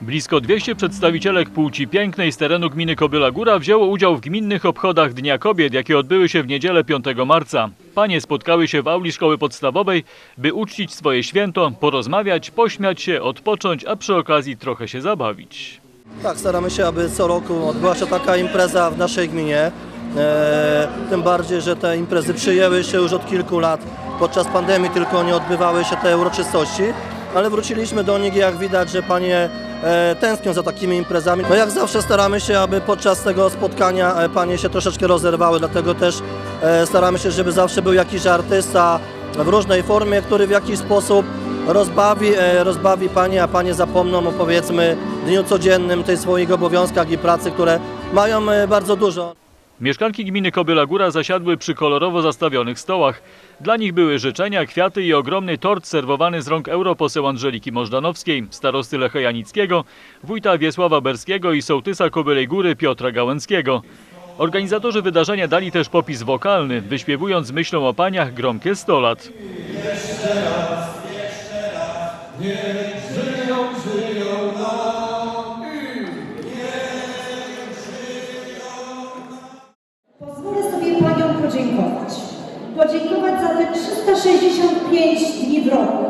Blisko 200 przedstawicielek płci pięknej z terenu gminy Kobyla Góra wzięło udział w gminnych obchodach Dnia Kobiet, jakie odbyły się w niedzielę 5 marca. Panie spotkały się w auli szkoły podstawowej, by uczcić swoje święto, porozmawiać, pośmiać się, odpocząć, a przy okazji trochę się zabawić. Tak, staramy się, aby co roku odbyła się taka impreza w naszej gminie. E, tym bardziej, że te imprezy przyjęły się już od kilku lat. Podczas pandemii tylko nie odbywały się te uroczystości, ale wróciliśmy do nich jak widać, że panie e, tęsknią za takimi imprezami. No jak zawsze staramy się, aby podczas tego spotkania e, panie się troszeczkę rozerwały, dlatego też e, staramy się, żeby zawsze był jakiś artysta w różnej formie, który w jakiś sposób rozbawi, e, rozbawi Panie, a Panie zapomną o powiedzmy dniu codziennym, tych swoich obowiązkach i pracy, które mają bardzo dużo. Mieszkanki gminy Kobyla Góra zasiadły przy kolorowo zastawionych stołach. Dla nich były życzenia, kwiaty i ogromny tort serwowany z rąk europoseł Angeliki Możdanowskiej, starosty Lecha Janickiego, wójta Wiesława Berskiego i sołtysa Kobylej Góry Piotra Gałęckiego. Organizatorzy wydarzenia dali też popis wokalny, wyśpiewując myślą o paniach gromkie 100 lat. Pozwolę podziękować. Podziękować za te 365 dni w roku.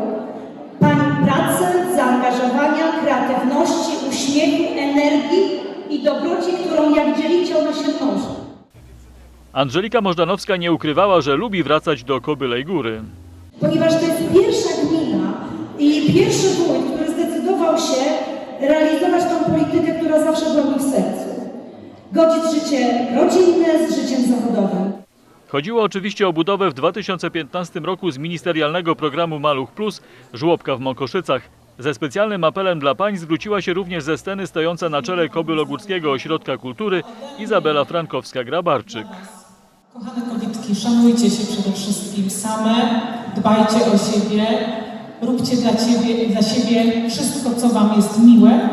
Pani pracy, zaangażowania, kreatywności, uśmiechu, energii i dobroci, którą jak dzielicie ona się mnoży. Angelika Możdanowska nie ukrywała, że lubi wracać do Kobylej Góry. Ponieważ to jest pierwsza gmina i pierwszy wójt, który zdecydował się realizować tą politykę, która zawsze była mi w sercu. Godzić życie rodzinne z życiem zawodowym. Chodziło oczywiście o budowę w 2015 roku z ministerialnego programu Maluch Plus żłobka w Mokoszycach. Ze specjalnym apelem dla pań zwróciła się również ze sceny stojąca na czele Kobylogórskiego Ośrodka Kultury Izabela Frankowska-Grabarczyk. Kochane kobietki, szanujcie się przede wszystkim same, dbajcie o siebie, róbcie dla, ciebie, dla siebie wszystko, co Wam jest miłe,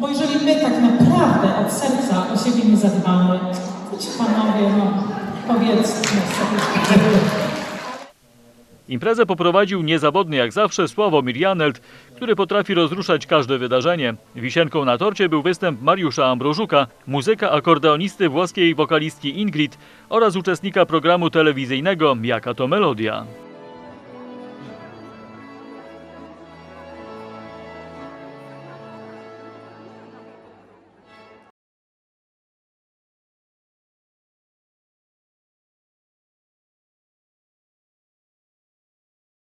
bo jeżeli my tak naprawdę od serca o siebie nie zadbamy, to ci panowie, no Imprezę poprowadził niezawodny jak zawsze Sławomir Janelt, który potrafi rozruszać każde wydarzenie. Wisienką na torcie był występ Mariusza Ambrożuka, muzyka akordeonisty włoskiej wokalistki Ingrid oraz uczestnika programu telewizyjnego Jaka to Melodia.